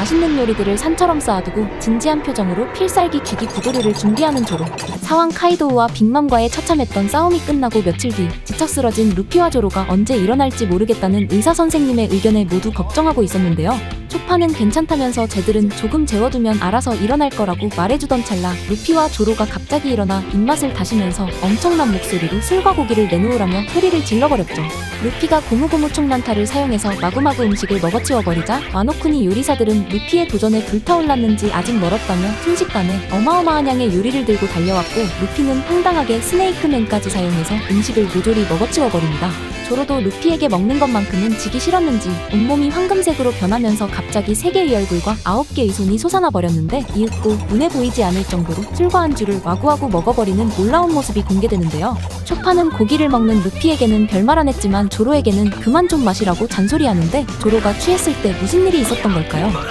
맛있는 요리들을 산처럼 쌓아두고 진지한 표정으로 필살기 귀기 구도류를 준비하는 조로. 사왕 카이도우와 빅맘과의 처참했던 싸움이 끝나고 며칠 뒤 지쳐 쓰러진 루피와 조로가 언제 일어날지 모르겠다는 의사 선생님의 의견에 모두 걱정하고 있었는데요. 초파는 괜찮다면서 쟤들은 조금 재워두면 알아서 일어날 거라고 말해주던 찰나 루피와 조로가 갑자기 일어나 입맛을 다시면서 엄청난 목소리로 술과 고기를 내놓으라며 소리를 질러버렸죠. 루피가 고무고무 총난타를 사용해서 마구마구 음식을 먹어치워버리자 와노쿠니 요리사들은 루피의 도전에 불타올랐는지 아직 멀었다며 순식간에 어마어마한 양의 요리를 들고 달려왔고 루피는 황당하게 스네이크맨까지 사용해서 음식을 모조리 먹어치워버립니다. 조로도 루피에게 먹는 것만큼은 지기 싫었는지 온몸이 황금색으로 변하면서 갑자기 세 개의 얼굴과 아홉 개의 손이 솟아나 버렸는데 이윽고 눈에 보이지 않을 정도로 술과 안주를 와구와구 먹어버리는 놀라운 모습이 공개되는데요. 초파는 고기를 먹는 루피에게는 별말 안 했지만 조로에게는 그만 좀 마시라고 잔소리하는데 조로가 취했을 때 무슨 일이 있었던 걸까요?